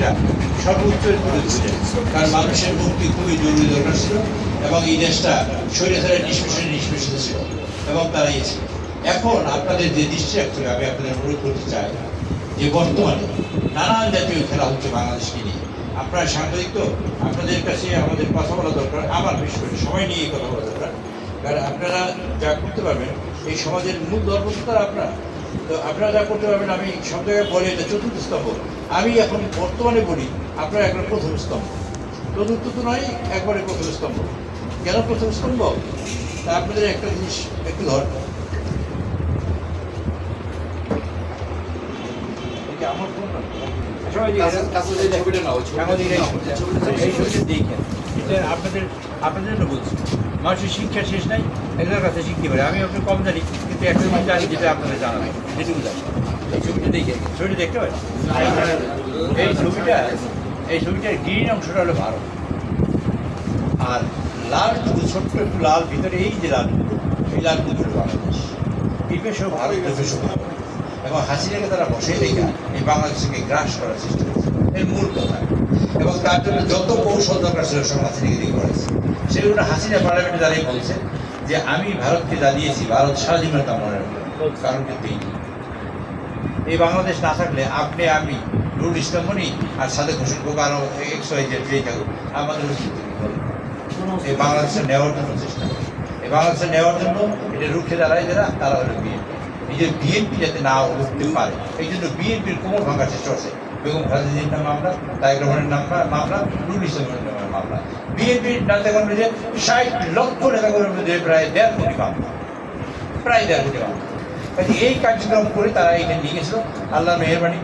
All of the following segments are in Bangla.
সেটা সর্বোচ্চ তুলে ধরেছেন কারণ মানুষের মুক্তি খুবই জরুরি দরকার ছিল এবং এই দেশটা স্বৈরাচারের নিষ্পেষণে নিষ্পেষিত ছিল এবং তারা ইয়েছে এখন আপনাদের যে দৃষ্টি রাখতে আমি আপনাদের অনুরোধ করতে চাই যে বর্তমানে নানান জাতীয় খেলা হচ্ছে বাংলাদেশকে নিয়ে। আপনারা সাংবাদিক তো, আপনাদের কাছে আমাদের কথা বলা দরকার আমার বিশেষ করে সবাই নিয়ে কথা বলা দরকার। কারণ আপনারা যা করতে পারবেন, এই সমাজের মূল ধর্ম তো আপনারা। তো আপনারা যা করতে পারবেন, আমি সব জায়গায় বলি এটা চতুর্থ স্তম্ভ। আমি এখন বর্তমানে বলি, আপনারা একবার প্রথম স্তম্ভ। চতুর্থ তো নয়, একবারে প্রথম স্তম্ভ। কেন প্রথম স্তম্ভ? তা আপনাদের একটা জিনিস একটু ধর। আমার ফোন আপনাদের আপনাদের জন্য বলছি। মানুষের শিক্ষা শেষ নাই একজনের কাছে শিখতে পারে। আমি একটু কম জানি কিন্তু একটা জিনিস জানি যেটা আপনাদের জানা নাই যেটুকু জানি। এই ছবিটা দেখে ছবিটা দেখতে পারেন? এই ছবিটা এই ছবিটার গ্রিন অংশটা হলো ভারত। আর লাল টুকু ছোট্ট একটু লাল ভিতরে এই যে লাল এই লাল হলো বাংলাদেশ বিপেশও ভারত। বিপেশও ভারত। এবং হাসিনাকে তারা বসে রেখা এই বাংলাদেশকে গ্রাস করার চেষ্টা করেছে এর মূল কথা। এবং তার জন্য যত কৌশল দরকার ছিল, সব হাসিনাকে দিয়ে করেছে। সেগুলো হাসিনা পার্লামেন্টে দাঁড়িয়ে বলছে যে, আমি ভারতকে যা দিয়েছি ভারত স্বাধীনতা মনে রাখবে কারণ কিন্তু এই বাংলাদেশ না থাকলে আপনি, আমি নুরুল ইসলাম মনি আর সাথে ঘোষণ করব আরও এক্স ওয়াই জেড যেই থাকুক, আমাদের এই বাংলাদেশে নেওয়ার জন্য চেষ্টা এই বাংলাদেশে নেওয়ার জন্য এটা রুখে দাঁড়ায় যারা, তারা হলো বিএনপি। নিজের বিএনপি যাতে না উঠতে পারে, এই জন্য বিএনপির কোমর ভাঙার চেষ্টা করছে। বেগম খালেদিন নাম মামলা তাইক রহমানের নাম মামলা, নুরুল ইসলামের নামের মামলা। বিএনপির নেতাকর্মী যে ষাট লক্ষ নেতাকর্মীর মধ্যে প্রায় দেড় কোটি মামলা। প্রায় দেড় কোটি মামলা। কাজে এই কার্যক্রম করে তারা এখানে নিয়ে গেছিল। আল্লাহ মেহরবানি,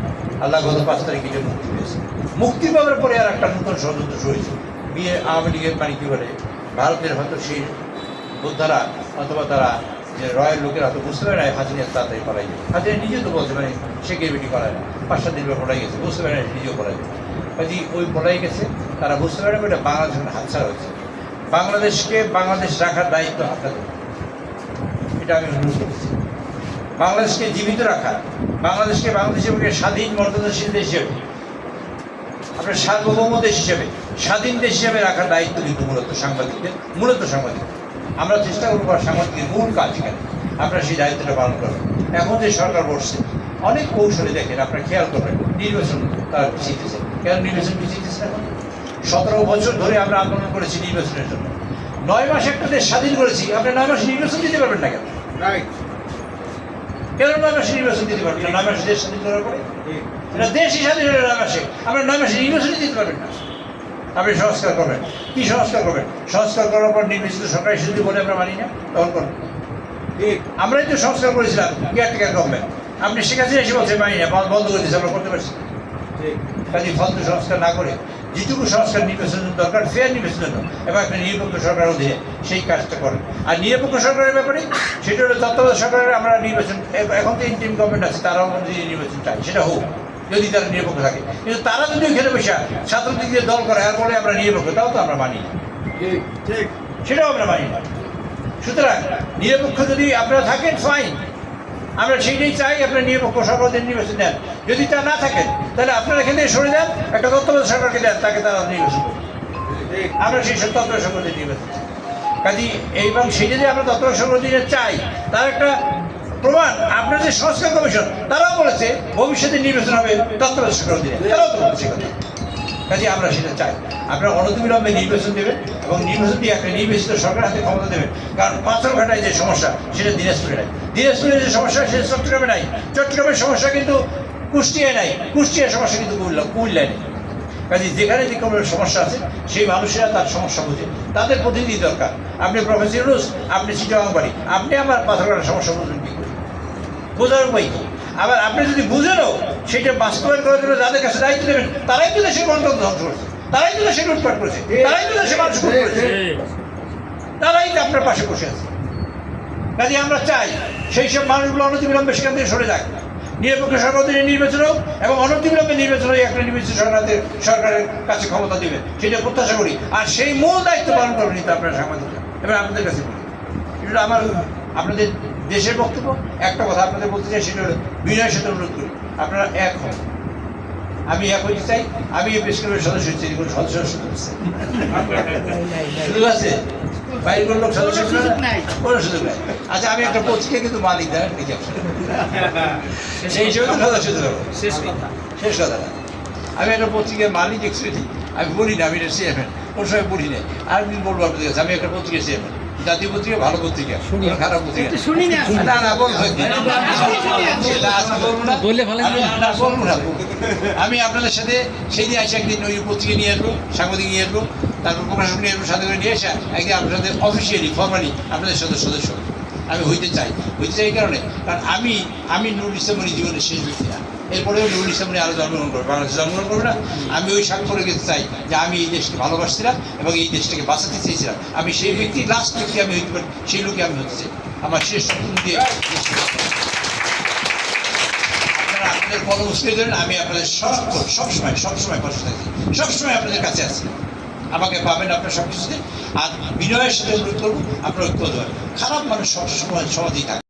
আল্লাহ গত পাঁচ তারিখে যে মুক্তি পেয়েছে। মুক্তি পাওয়ার পরে আর একটা নতুন ষড়যন্ত্র হয়েছে। বিয়ে আওয়ামী লীগের মানে কী বলে, ভারতের হয়তো সেই যোদ্ধারা অথবা তারা যে রয়্যাল লোকেরা তো বুঝতে পারে না হাজিরা তাড়াতাড়ি পড়াই যায় হাজিরা নিজে তো বলছে মানে সে কে বেটি করায় না। পাঁচ সাত দিন পড়াই গেছে বুঝতে পারে না নিজেও পড়াই যায় কাজে ওই পড়াই গেছে, তারা বুঝতে পারে না এটা বাংলাদেশের হাতছাড়া হয়েছে। বাংলাদেশকে বাংলাদেশ রাখার দায়িত্ব আপনাদের। এটা আমি অনুরোধ করছি। বাংলাদেশকে জীবিত রাখা বাংলাদেশকে বাংলাদেশের স্বাধীন মর্যাদাশীল দেশ হিসেবে, আপনার সার্বভৌম দেশ হিসেবে, স্বাধীন দেশ হিসেবে রাখার দায়িত্ব কিন্তু মূলত সাংবাদিকদের, মূলত সাংবাদিক আমরা চেষ্টা করব সাংবাদিকের মূল কাজ এখানে। আপনারা সেই দায়িত্বটা পালন করবেন। এখন যে সরকার বসছে অনেক কৌশলে দেখেন আপনারা খেয়াল করবেন নির্বাচন তারা পিছিয়েছে কেন নির্বাচন পিছিয়েছে এখন সতেরো বছর ধরে আমরা আন্দোলন করেছি নির্বাচনের জন্য। নয় মাস একটা দেশ স্বাধীন করেছি আপনি নয় মাসে নির্বাচন দিতে পারবেন না কেন? রাইট কেন নয় মাসে নির্বাচন দিতে পারবেন না? নয় মাসে দেশ স্বাধীন করার পরে? এটা দেশই স্বাধীন হলে নয় মাসে। আমরা নয় মাসে নির্বাচনই দিতে পারবেন না। আপনি সংস্কার করবেন। কি সংস্কার করবেন? সংস্কার করার পর নির্বাচিত সরকারি সুযোগ বলে আমরা মানি না তখন করবেন ঠিক। আমরাই তো সংস্কার করেছিলাম কেয়ারটেকার গভর্নমেন্ট আপনি শেখ হাসিনা এসে বলছে মানি না বন্ধ করে দিয়েছে আমরা করতে পারছি কাজে ফালতু সংস্কার না করে যেটুকু সংস্কার নির্বাচনের দরকার ফেয়ার নির্বাচনের জন্য এবং একটা নিরপেক্ষ সরকার অধীনে সেই কাজটা করেন। আর নিরপেক্ষ সরকারের ব্যাপারে সেটা হলো তত্ত্বাবধায়ক সরকারের আমরা নির্বাচন এখন তো ইন্টিম গভর্নমেন্ট আছে তারাও যদি নির্বাচন চাই সেটা হোক। যদি তারা নিরপেক্ষ থাকে। কিন্তু তারা যদি ওইখানে বসে ছাত্রদিকদের দল করে আর বলে আমরা নিরপেক্ষ তাও তো আমরা মানি না। ঠিক সেটাও আমরা মানি না। সুতরাং নিরপেক্ষ যদি আপনারা থাকেন ফাইন আমরা সেইটাই চাই আপনারা নিরপেক্ষ সরকারদের নির্বাচন দেন যদি তা না থাকেন তাহলে আপনারা এখান থেকে সরে দেন একটা তত্ত্বাবধায়ক সরকারকে দেন তাকে তারা নির্বাচন আমরা সেই সব তত্ত্বাবধায়ক সরকারদের নির্বাচন কাজী এবং সেইটা যে আমরা তত্ত্বাবধায়ক সরকারদের চাই তার একটা প্রমাণ, আপনার যে সংস্কার কমিশন, তারাও বলেছে ভবিষ্যতে নির্বাচন হবে তত্ত্বাবধায়ক সরকার দিনে তারাও তো বলেছে কথা। কাজে আমরা সেটা চাই। আপনারা অনতিবিলম্বে নির্বাচন দেবেন এবং নির্বাচন দিয়ে একটা নির্বাচিত সরকার হাতে ক্ষমতা দেবেন। কারণ পাথরঘাটায় যে সমস্যা, সেটা দিনাজপুরে নাই। দিনাজপুরে যে সমস্যা, সেটা চট্টগ্রামে নাই। চট্টগ্রামের সমস্যা কিন্তু কুষ্টিয়ায় নাই। কুষ্টিয়ার সমস্যা কিন্তু কুমিল্লা কুমিল্লায় নেই। কাজে যেখানে যে কোনো সমস্যা আছে, সেই মানুষেরা তার সমস্যা বুঝে। তাদের প্রতিনিধি দরকার। আপনি প্রফেসর রুস আপনি চিটাগাং বাড়ি আপনি আমার পাথরঘাটার সমস্যা বুঝবেন বোঝার উপায় কি? আবার আপনি যদি বুঝেনও সেটা বাস্তবায়ন করার জন্য যাদের কাছে দায়িত্ব দেবেন তারাই তো দেশের গণতন্ত্র ধ্বংস করেছে। তারাই তো দেশে লুটপাট করেছে। তারাই তো দেশে মানুষ করেছে। তারাই তো আপনার পাশে বসে আছে। কাজে আমরা চাই সেই সব মানুষগুলো অনতিবিলম্বে সেখান থেকে সরে যাক। নিরপেক্ষ সরকার নির্বাচন হোক এবং অনতিবিলম্বে নির্বাচন হয়ে একটা নির্বাচিত সরকারের সরকারের কাছে ক্ষমতা দেবে সেটা প্রত্যাশা করি। আর সেই মূল দায়িত্ব পালন করবেন কিন্তু আপনারা সাংবাদিকরা এবার আপনাদের কাছে বলি। এটা আমার আপনাদের দেশের বক্তব্য? একটা কথা আপনাদের বলতে চাই সেটা হলো বিনয়ের সাথে অনুরোধ করি। আপনারা এক হন। আমি এক হইতে চাই আমি এই প্রেস ক্লাবের সদস্য হচ্ছি কোনো সদস্য সুযোগ আছে? বাইরের কোনো লোক সদস্য কোনো সুযোগ নাই। আচ্ছা আমি একটা পত্রিকা কিন্তু মালিক দেয় দেখি আপনার সেই হিসেবে তো সদস্য পারব। শেষ কথা। শেষ কথা। আমি একটা পত্রিকার মালিক অ্যাকচুয়ালি আমি বলি না আমি এটা চেয়ারম্যান কোন সময় বলি না আর আমি বলব আপনাদের কাছে আমি একটা পত্রিকা চেয়ারম্যান জাতীয় পত্রিকা ভালো পত্রিকা। খারাপ পত্রিকা। না। না বলব না বলব না। আমি আপনাদের সাথে সেই দিন আসে একদিন ওই পত্রিকা নিয়ে আসব সাংবাদিক নিয়ে আসব তারপর প্রকাশক নিয়ে আসব সাথে করে নিয়ে এসে একদিন আপনার সাথে অফিসিয়ালি ফর্মালি আপনাদের সাথে সদস্য। আমি হইতে চাই। হইতে চাই কারণে। কারণ আমি আমি নুরুল ইসলামনি জীবনের শেষ ব্যক্তি এরপরেও নুরুল ইসলামনি আরও জন্মগ্রহণ করবে। বাংলাদেশে জন্মগ্রহণ করবে না। আমি ওই স্বাক্ষর রেখে চাই যে আমি এই দেশকে ভালোবাসছিলাম এবং এই দেশটাকে বাঁচাতে চেয়েছিলাম। আমি সেই ব্যক্তি লাস্ট ব্যক্তি আমি হইতে পারি, সেই লোকে আমি হতে চাই। আমার শেষ স্বপ্ন দিয়ে আপনাদের কর্মসূচি ধরেন আমি আপনাদের সবক্ষণ সবসময় সবসময় পাশে থাকি। সবসময় আপনাদের কাছে আছি। আমাকে পাবেন আপনার সব কিছুতে আর বিনয়ের সাথে অনুরোধ করব, আপনার ঐক্য খারাপ মানুষ সবসময় সমাজেই থাকে।